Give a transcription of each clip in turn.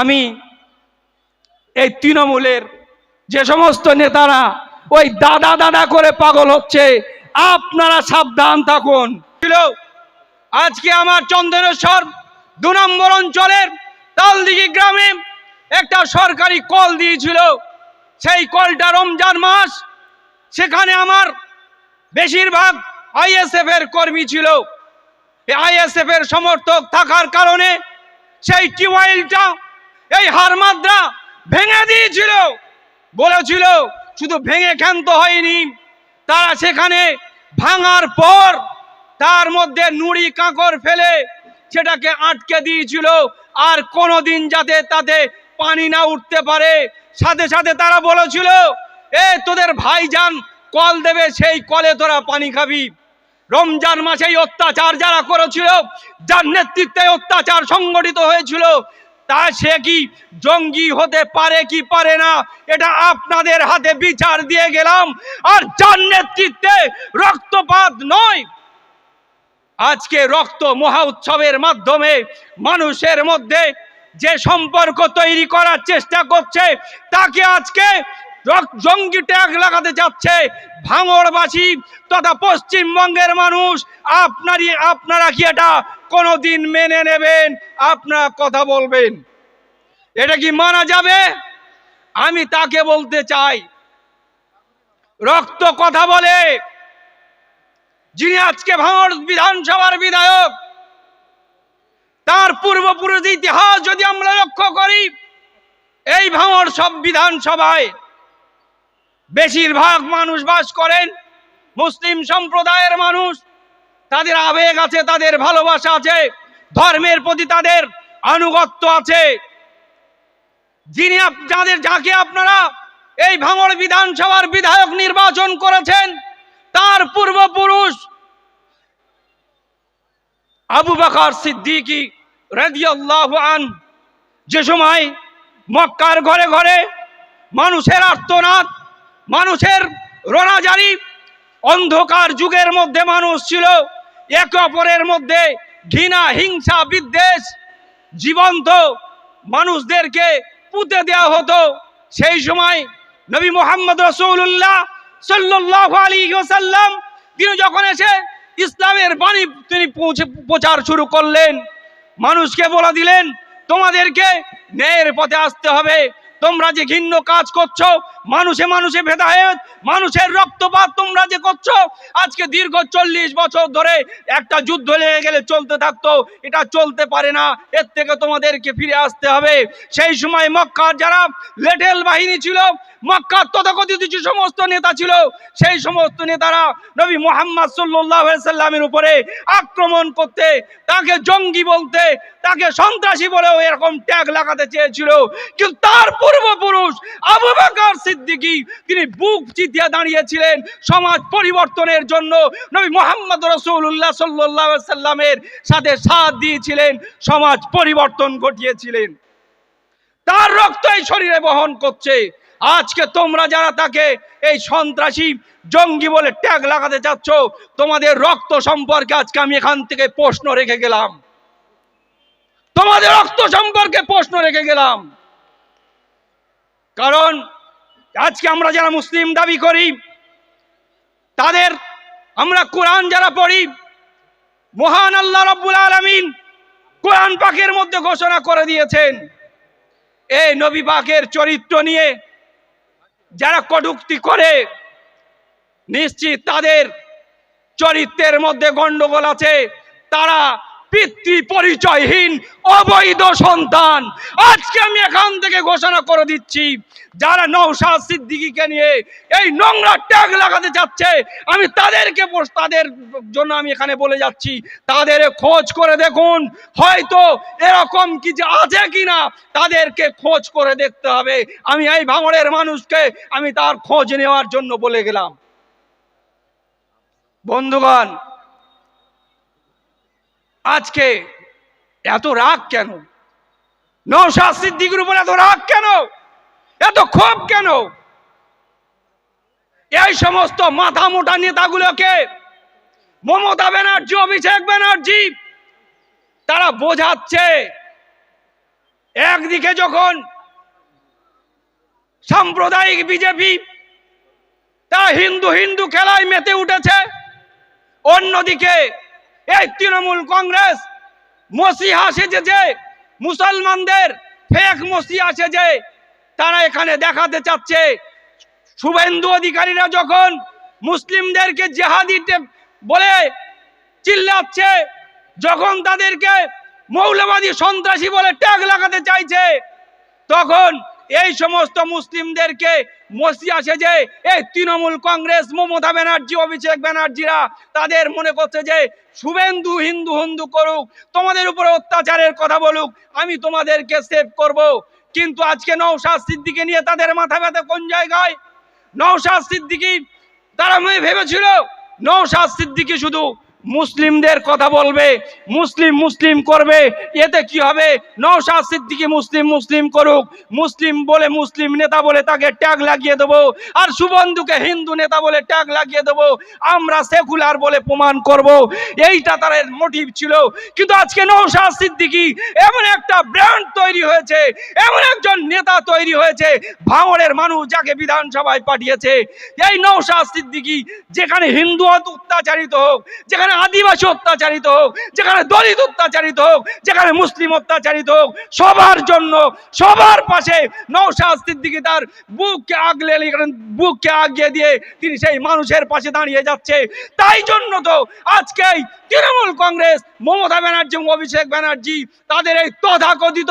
আমি এই তৃণমূলের যে সমস্ত নেতারা ওই দাদা দাদা করে পাগল হচ্ছে, আপনারা সাবধান থাকুন। আজকে আমার চন্দনেশ্বর দু নম্বর অঞ্চলের তালদিঘি গ্রামে একটা সরকারি কল দিয়েছিল। সেই কলটা রমজান মাস, সেখানে আমার বেশিরভাগ আইএসএফ এর কর্মী ছিল। আইএসএফ এর সমর্থক থাকার কারণে সেই টিউবওয়েলটা এই হারমাদ্রা ভেঙে দিয়েছিল। বলেছিল, শুধু ভেঙে ক্ষান্ত হয়নি, তারা সেখানে ভাঙার পর তার মধ্যে নুড়ি কাঁকর ফেলে সেটাকে আটকে দিয়েছিল। আর কোনোদিন যাতে তাতে পানি না উঠতে পারে। সাথে সাথে তারা বলেছিল, এ তোদের ভাইজান কল দেবে, সেই কলে তোরা পানি খাবি। রমজান মাসেই অত্যাচার যারা করেছিল, যার নেতৃত্বে অত্যাচার সংগঠিত হয়েছিল তা সে কি জঙ্গি হতে পারে কি পারে না? এটা আপনাদের হাতে বিচার দিয়ে গেলাম। আর যার নেতৃত্বে রক্তপাত নয়, আজকে রক্ত মহা উৎসবের মাধ্যমে মানুষের মধ্যে যে সম্পর্ক তৈরি করার চেষ্টা করছে, তাকে আজকে জঙ্গি ট্যাগ লাগাতে যাচ্ছে। ভাঙড়বাসী তথা পশ্চিমবঙ্গের মানুষ, আপনারই আপনারা কি এটা কোনোদিন মেনে নেবেন, আপনারা কথা বলবেন। এটা কি মানা যাবে? আমি তাকে বলতে চাই, রক্ত কথা বলে, যিনি আজকে ভাঙড় বিধানসভার বিধায়ক, তার পূর্বপুরুষ ইতিহাস যদি আমরা লক্ষ্য করি, এই ভাঙড় সব বিধানসভায় বেশিরভাগ মানুষ বাস করেন, মুসলিম সম্প্রদায়ের মানুষ তাদের আবেগ আছে, তাদের ভালোবাসা আছে, ধর্মের প্রতি তাদের আনুগত্য আছে। যিনি যাদের, যাকে আপনারা এই ভাঙড় বিধানসভার বিধায়ক নির্বাচন করেছেন, তার পূর্বপুরুষ আবু বকর সিদ্দিকী রাদিয়াল্লাহু আন, যে সময় মক্কার ঘরে ঘরে মানুষের আর্তনাদ, মানুষের রোনাজারি, অন্ধকার যুগের মধ্যে মানুষ ছিল একে অপরের মধ্যে ঘৃণা, হিংসা, বিদ্বেষ জীবন্ত মানুষদেরকে পুঁতে দেওয়া হতো। সেই সময় নবী মোহাম্মদ রসুল্লাহ সাল্লাহ আলী ওসাল্লাম তিনি যখন এসে ইসলামের বাণী তিনি প্রচার শুরু করলেন, মানুষকে বলে দিলেন, তোমাদেরকে ন্যায়ের পথে আসতে হবে। তোমরা যে ঘিন্ন কাজ করছ, মানুষে মানুষে ভেদায়েত মানুষের রক্তপাত তোমরা যে করছ, আজকে দীর্ঘ চল্লিশ বছর ধরে একটা যুদ্ধ লেগে গেলে চলতে থাকতো, এটা চলতে পারে না, এর থেকে তোমাদেরকে ফিরে আসতে হবে। সেই সময় মক্কার যারা লেটেল বাহিনী ছিল, মক্কার তথাকথিত যে সমস্ত নেতা ছিল, সেই সমস্ত নেতারা নবী মোহাম্মদ সাল্লামের উপরে আক্রমণ করতে, তাকে জঙ্গি বলতে, তাকে সন্ত্রাসী বলেও এরকম ট্যাগ লাগাতে চেয়েছিল। কিন্তু তার পূর্বপুরুষ আবু বকর সিদ্দিকী, তিনি বুক চিতিয়ে দাঁড়িয়েছিলেন সমাজ পরিবর্তনের জন্য। নবী মোহাম্মদ রসুল্লাহ সাল্লাহ সাল্লামের সাথে সাথ দিয়েছিলেন, সমাজ পরিবর্তন ঘটিয়েছিলেন। তার রক্ত এই শরীরে বহন করছে। আজকে তোমরা যারা তাকে এই সন্ত্রাসী জঙ্গি বলে ট্যাগ লাগাতে চাচ্ছ, তোমাদের রক্ত সম্পর্কে আজকে আমি এখান থেকে প্রশ্ন রেখে গেলাম। তোমাদের রক্ত সম্পর্কে প্রশ্ন রেখে গেলাম। কারণ আজকে আমরা যারা মুসলিম দাবি করি, তাদের আমরা কোরআন যারা পড়ি, মহান আল্লাহ রব্বুল আলমিন কোরআন পাকের মধ্যে ঘোষণা করে দিয়েছেন। এই নবী পাকের চরিত্র নিয়ে যারা কটুক্তি করে, নিশ্চিত তাদের চরিত্রের মধ্যে গন্ডগোল আছে, তারা পিতৃ পরিচয়হীন অবৈধ সন্তান। আজকে আমি এখান থেকে ঘোষণা করে দিচ্ছি, যারা নৌসাদ সিদ্দিকিকে নিয়ে এই নোংরা ট্যাগ লাগাতে যাচ্ছে আমি তাদেরকে তাদের জন্য আমি এখানে বলে যাচ্ছি, তাদের খোঁজ করে দেখুন, হয়তো এরকম কিছু আছে কিনা, তাদেরকে খোঁজ করে দেখতে হবে। আমি এই ভাঙড়ের মানুষকে, আমি তার খোঁজ নেওয়ার জন্য বলে গেলাম। বন্ধুগণ আজকে এত রাগ কেন? নৌশাদ সিদ্দিকের উপর এত রাগ কেন? এত ক্ষোভ কেন? এই সমস্ত মাথা মোটা নেতাগুলোকে মমতা ব্যানার্জি, অভিষেক ব্যানার্জি, তারা বোঝাচ্ছে, একদিকে যখন সাম্প্রদায়িক বিজেপি, তারা হিন্দু হিন্দু খেলায় মেতে উঠেছে, অন্যদিকে এই তৃণমূল কংগ্রেস মসিহা সেজেছে মুসলমানদের ফেক মসিহা সেজে তারা এখানে দেখাতে চাচ্ছে। শুভেন্দু অধিকারীরা যখন মুসলিমদেরকে জেহাদিতে বলে চিল্লাচ্ছে, যখন তাদেরকে মৌলবাদী সন্ত্রাসী বলে ট্যাগ লাগাতে চাইছে, তখন এই সমস্ত মুসলিমদেরকে মসিয়া সেজে এই তৃণমূল কংগ্রেস, মমতা ব্যানার্জি, অভিষেক ব্যানার্জিরা তাদের মনে করছে যে, শুভেন্দু হিন্দু হিন্দু করুক, তোমাদের উপরে অত্যাচারের কথা বলুক, আমি তোমাদেরকে সেভ করব। কিন্তু আজকে নৌশাদ সিদ্দিকে নিয়ে তাদের মাথা ব্যথা কোন জায়গায়? নৌশাদ সিদ্দিকি, তারা ভেবেছিল নৌশাদ সিদ্দিকি শুধু মুসলিমদের কথা বলবে, মুসলিম মুসলিম করবে, এতে কি হবে? নৌশাদ সিদ্দিকি মুসলিম মুসলিম করুক, মুসলিম বলে মুসলিম নেতা বলে তাকে ট্যাগ লাগিয়ে দেবো, আর সুবন্ধুকে হিন্দু নেতা বলে ট্যাগ লাগিয়ে দেবো, আমরা সেকুলার বলে প্রমাণ করব, এইটা তার মোটিভ ছিল। কিন্তু আজকে নৌশাদ সিদ্দিকি এমন একটা ব্র্যান্ড তৈরি হয়েছে, এমন একজন নেতা তৈরি হয়েছে, ভাঙড়ের মানুষ যাকে বিধানসভায় পাঠিয়েছে। এই নৌশাদ সিদ্দিকি যেখানে হিন্দু অত্যাচারিত হোক, যেখানে আদিবাসী অত্যাচারিত হোক, যেখানে দলিত অত্যাচারিত হোক, যেখানে মুসলিম অত্যাচারিত হোক, সবার জন্য, সবার পাশে নৌশাদ সিদ্দিকি তার বুককে আগলে বুককে আগিয়ে দিয়ে তিনি সেই মানুষের পাশে দাঁড়িয়ে যাচ্ছে। তাই জন্য তো আজকে তৃণমূল কংগ্রেস, মমতা ব্যানার্জি, অভিষেক ব্যানার্জি, তাদের এই তথাকথিত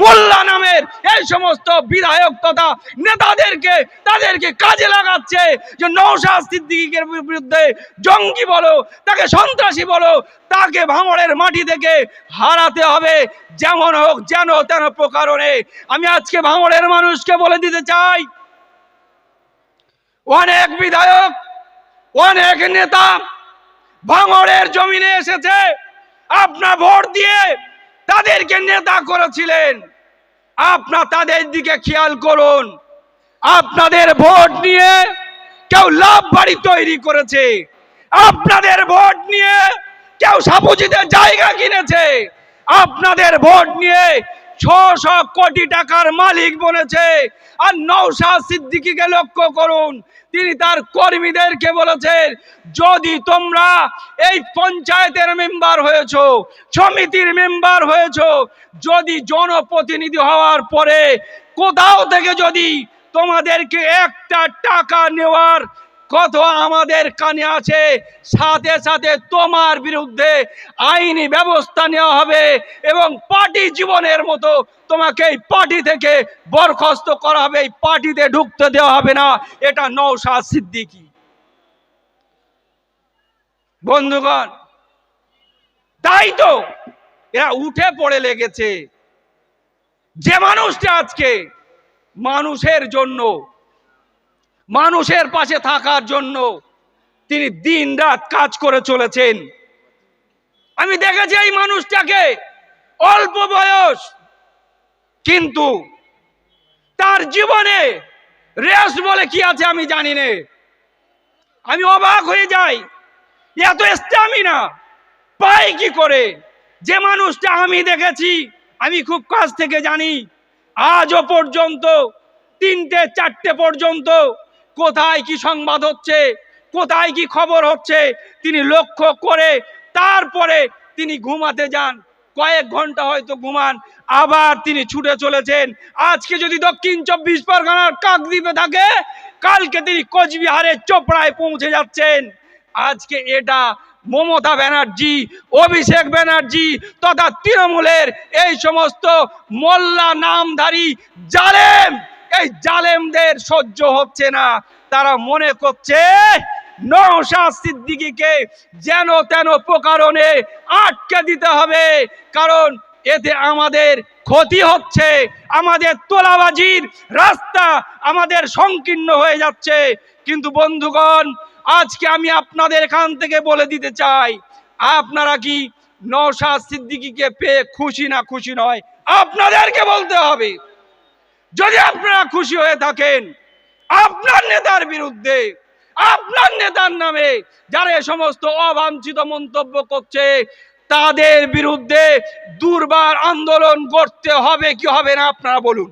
মোল্লা নামের এই সমস্ত বিধায়ক তথা নেতাদেরকে, তাদেরকে কাজে লাগাচ্ছে যে নৌশাদ সিদ্দিকের বিরুদ্ধে জঙ্গি বলো, তাকে সন্ত্রাসী বলো, তাকে ভাঙড়ের মাটি থেকে হারাতে হবে, যেমন হোক, যেন তেন প্রকারণে। আমি আজকে ভাঙড়ের মানুষকে বলে দিতে চাই, অনেক বিধায়ক, অনেক নেতা ভাঙড়ের জমিনে এসেছে, আপনার ভোট দিয়ে তাদেরকে নেতা করেছিলেন। আপনার তাদের দিকে খেয়াল করুন। আপনাদের ভোট নিয়ে কেউ লাভ বাড়ি তৈরি করেছে। আপনাদের ভোট নিয়ে কেউ সাপুজিতে জায়গা কিনেছে। আপনাদের ভোট নিয়ে ছশো কোটি টাকার মালিক বনেছে আর নৌশাদ সিদ্দিকিকে লক্ষ্য করুন, তিনি তার কর্মীদেরকে বলেছেন, যদি তোমরা এই পঞ্চায়েতের মেম্বার হয়েছ, সমিতির মেম্বার হয়েছো, যদি জনপ্রতিনিধি হওয়ার পরে কোথাও থেকে যদি তোমাদেরকে একটা টাকা নেওয়ার কত আমাদের কানে আছে? সাথে সাথে তোমার বিরুদ্ধে আইনি ব্যবস্থা নেওয়া হবে এবং পার্টি জীবনের মতো তোমাকে এই পার্টি থেকে বরখাস্ত করা হবে। এই পার্টিতে ঢুকতে দেওয়া হবে না। এটা নৌশাদ সিদ্দিকি। বন্ধুগণ, তাই তো এরা উঠে পড়ে লেগেছে। যে মানুষটা আজকে মানুষের জন্য মানুষের পাশে থাকার জন্য তিনি দিন রাত কাজ করে চলেছেন। আমি দেখেছি এই মানুষটাকে অল্প বয়স, কিন্তু তার জীবনে রেস বলে কি আছে আমি জানি না। আমি অবাক হয়ে যাই, এত স্ট্যামিনা পাই কি করে? যে মানুষটা আমি দেখেছি, আমি খুব কাছ থেকে জানি, আজও পর্যন্ত, তিনটে, চারটে পর্যন্ত কোথায় কি সংবাদ হচ্ছে? কোথায় কি খবর হচ্ছে? তিনি লক্ষ্য করে তারপরে তিনি ঘুমাতে যান। কয়েক ঘণ্টা হয়তো ঘুমান, আবার তিনি ছুটে চলেছেন। আজকে যদি দক্ষিণ চব্বিশ পরগনার কাকদ্বীপে থাকে, কালকে তিনি কোচবিহারের চোপড়ায় পৌঁছে যাচ্ছেন। আজকে এটা মমতা ব্যানার্জি, অভিষেক ব্যানার্জি তথা তৃণমূলের এই সমস্ত মোল্লা নামধারী জালেম। এই জালেমদের সহ্য হচ্ছে না। তারা মনে করছে নৌশাদ সিদ্দিকীকে যেন তেন প্রকারণে আটকে দিতে হবে। কারণ এতে আমাদের ক্ষতি হচ্ছে, আমাদের তোলাবাজির রাস্তা আমাদের সংকীর্ণ হয়ে যাচ্ছে। কিন্তু বন্ধুগণ, আজকে আমি আপনাদের এখান থেকে বলে দিতে চাই, আপনারা কি নৌশাদ সিদ্দিকীকে পেয়ে খুশি না খুশি নয়? আপনাদেরকে বলতে হবে। যদি আপনারা খুশি হয়ে থাকেন, আপনার নেতার বিরুদ্ধে, আপনার নেতার নামে যারা এ সমস্ত অবাঞ্ছিত মন্তব্য করছে, তাদের বিরুদ্ধে দুর্বার আন্দোলন করতে হবে, কি হবে না আপনারা বলুন।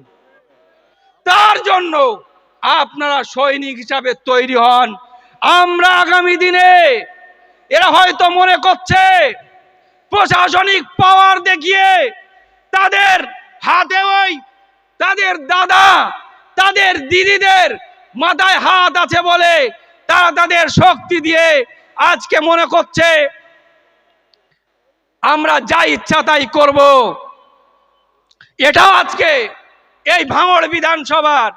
তার জন্য আপনারা সৈনিক হিসাবে তৈরি হন। আমরা আগামী দিনে এরা হয়তো মনে করছে, প্রশাসনিক পাওয়ার দেখিয়ে তাদের হাতে ওই তাদের দাদা, তাদের দিদিদের মাথায় হাত আছে বলে তারা তাদের শক্তি দিয়ে আজকে মনে করছে, আমরা যা ইচ্ছা তাই করব। এটাও আজকে এই ভাঙড় বিধানসভার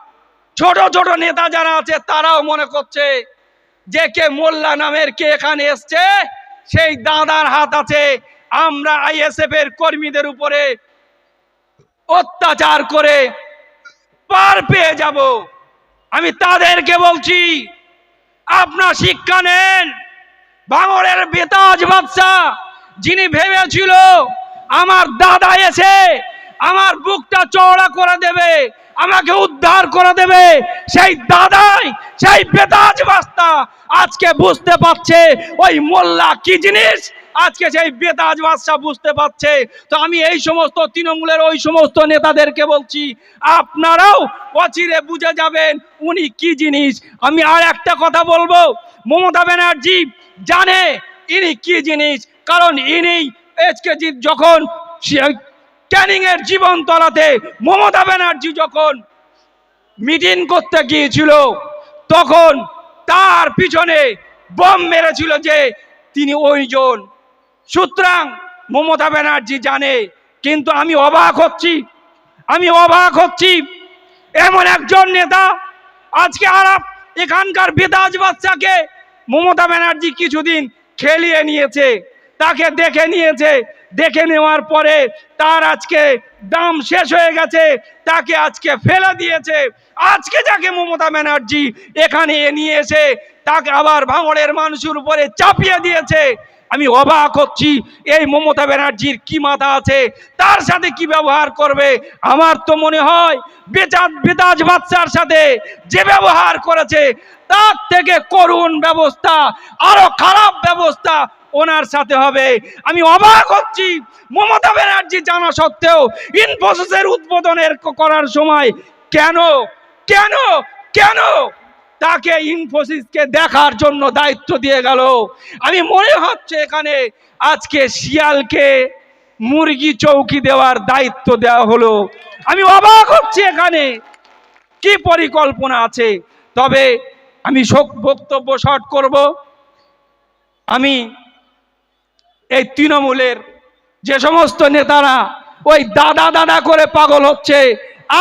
ছোট ছোট নেতা যারা আছে তারাও মনে করছে যে কে মোল্লা নামের কে এখানে এসছে, সেই দাদার হাত আছে। আমরা আইএসএফ এর কর্মীদের উপরে অত্যাচার করে পার পেয়ে যাব। আমি তাদেরকে বলছি, আপনার শিক্ষা নেন। বাঙরের বেতাজ বাদশা যিনি ভেবেছিল, আমার দাদা এসে আমার বুকটা চওড়া করে দেবে, আমাকে উদ্ধার করে দেবে, সেই দাদাই, সেই বেতাজ বাস্তা আজকে বুঝতে পারছে ওই মোল্লা কি জিনিস? আজকে সেই বেতাজ বাদশা বুঝতে পারছে, তো আমি এই সমস্ত তৃণমূলের ওই সমস্ত নেতাদেরকে বলছি, আপনারাও অচিরে বুঝে যাবেন উনি কি জিনিস। আমি আর একটা কথা বলব, মমতা ব্যানার্জি জানে ইনি কি জিনিস, কারণ ইনি জি- যখন ক্যানিং এর জীবন তলাতে মমতা ব্যানার্জি যখন মিটিং করতে গিয়েছিল, তখন তার পিছনে বম মেরেছিল যে তিনি ওইজন সুতরাং মমতা ব্যানার্জি জানে, কিন্তু আমি অবাক হচ্ছি, আমি অবাক হচ্ছি। এমন একজন নেতা আজকে আর এখানকার বেদাজ বাচ্চাকে মমতা ব্যানার্জি কিছুদিন খেলিয়ে নিয়েছে, তাকে দেখে নিয়েছে, দেখে নেওয়ার পরে তার আজকে দাম শেষ হয়ে গেছে, তাকে আজকে ফেলে দিয়েছে। আজকে যাকে মমতা ব্যানার্জি এখানে নিয়ে এসে তাকে আবার ভাঙড়ের মানুষের উপরে চাপিয়ে দিয়েছে আমি অবাক হচ্ছি, এই মমতা ব্যানার্জির কি মাথা আছে, তার সাথে কি ব্যবহার করবে? আমার তো মনে হয় বেচাত বেতাজ বাচ্চার সাথে যে ব্যবহার করেছে, তার থেকে করুণ ব্যবস্থা, আরও খারাপ ব্যবস্থা ওনার সাথে হবে। আমি অবাক হচ্ছি, মমতা ব্যানার্জি জানা সত্ত্বেও ইনফোসিসের উদ্বোধনের করার সময় কেন কেন কেন তাকে ইনফোসিসকে দেখার জন্য দায়িত্ব দিয়ে গেল। আমি মনে হচ্ছে এখানে আজকে শিয়ালকে মুরগি চৌকি দেওয়ার দায়িত্ব দেওয়া হলো। আমি অবাক হচ্ছি এখানে। কি পরিকল্পনা আছে? তবে আমি শোক বক্তব্য শর্ট করব। আমি এই তৃণমূলের যে সমস্ত নেতারা ওই দাদা দাদা করে পাগল হচ্ছে,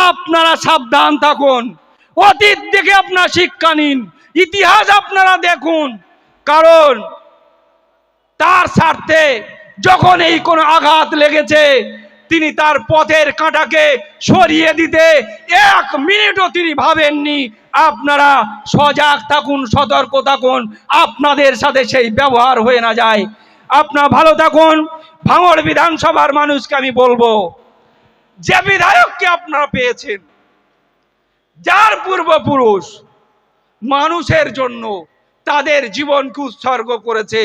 আপনারা সাবধান থাকুন। অতীত দেখে আপনার শিক্ষা নিন, ইতিহাস আপনারা দেখুন। কারণ তার স্বার্থে যখন এই কোনো আঘাত লেগেছে, তিনি তার পথের কাঁটাকে সরিয়ে দিতে এক মিনিটও তিনি ভাবেননি। আপনারা সজাগ থাকুন, সতর্ক থাকুন, আপনাদের সাথে সেই ব্যবহার হয়ে না যায়। আপনারা ভালো থাকুন, ভাঙড় বিধানসভার মানুষকে আমি বলব, যে বিধায়ককে আপনারা পেয়েছেন যার পূর্বপুরুষ মানুষের জন্য তাদের জীবনকে উৎসর্গ করেছে,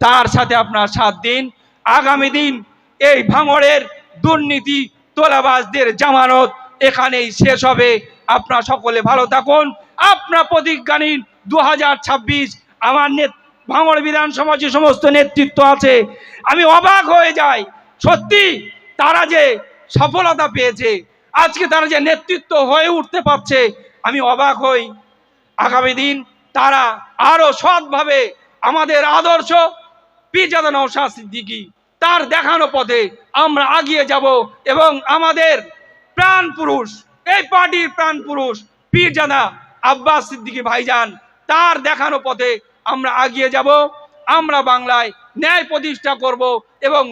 তার সাথে আপনার সাত দিন। আগামী দিন এই ভাঙড়ের দুর্নীতি, তোলাবাজদের জামানত এখানেই শেষ হবে। আপনার সকলে ভালো থাকুন। আপনার প্রতিজ্ঞা নিন দু আমার নেত ভাঙড় বিধানসভা যে সমস্ত নেতৃত্ব আছে, আমি অবাক হয়ে যাই। সত্যি, তারা যে সফলতা পেয়েছে আজকে তারা যে নেতৃত্ব হয়ে উঠতে পারছে, আমি অবাক হই। আগামী দিন তারা আরও সৎভাবে আমাদের আদর্শ পিজাদা নৌশা তার দেখানো পথে আমরা আগিয়ে যাব এবং আমাদের প্রাণ পুরুষ, এই পার্টির প্রাণ পুরুষ পীরজাদা আব্বাস সিদ্দিকী ভাইজান তার দেখানো পথে আমরা আগিয়ে যাব। আমরা বাংলায় ন্যায় প্রতিষ্ঠা করব এবং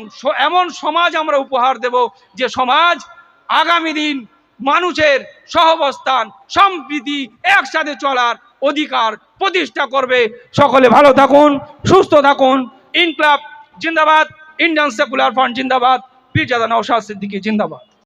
এমন সমাজ আমরা উপহার দেব যে সমাজ আগামী দিন মানুষের সহবস্থান, সম্প্রীতি একসাথে চলার অধিকার প্রতিষ্ঠা করবে। সকলে ভালো থাকুন, সুস্থ থাকুন। ইনক্লাব জিন্দাবাদ, ইন্ডিয়ান সেকুলার ফান্ড জিন্দাবাদ, পীরজাদা নৌশাদ সিদ্দিকী জিন্দাবাদ।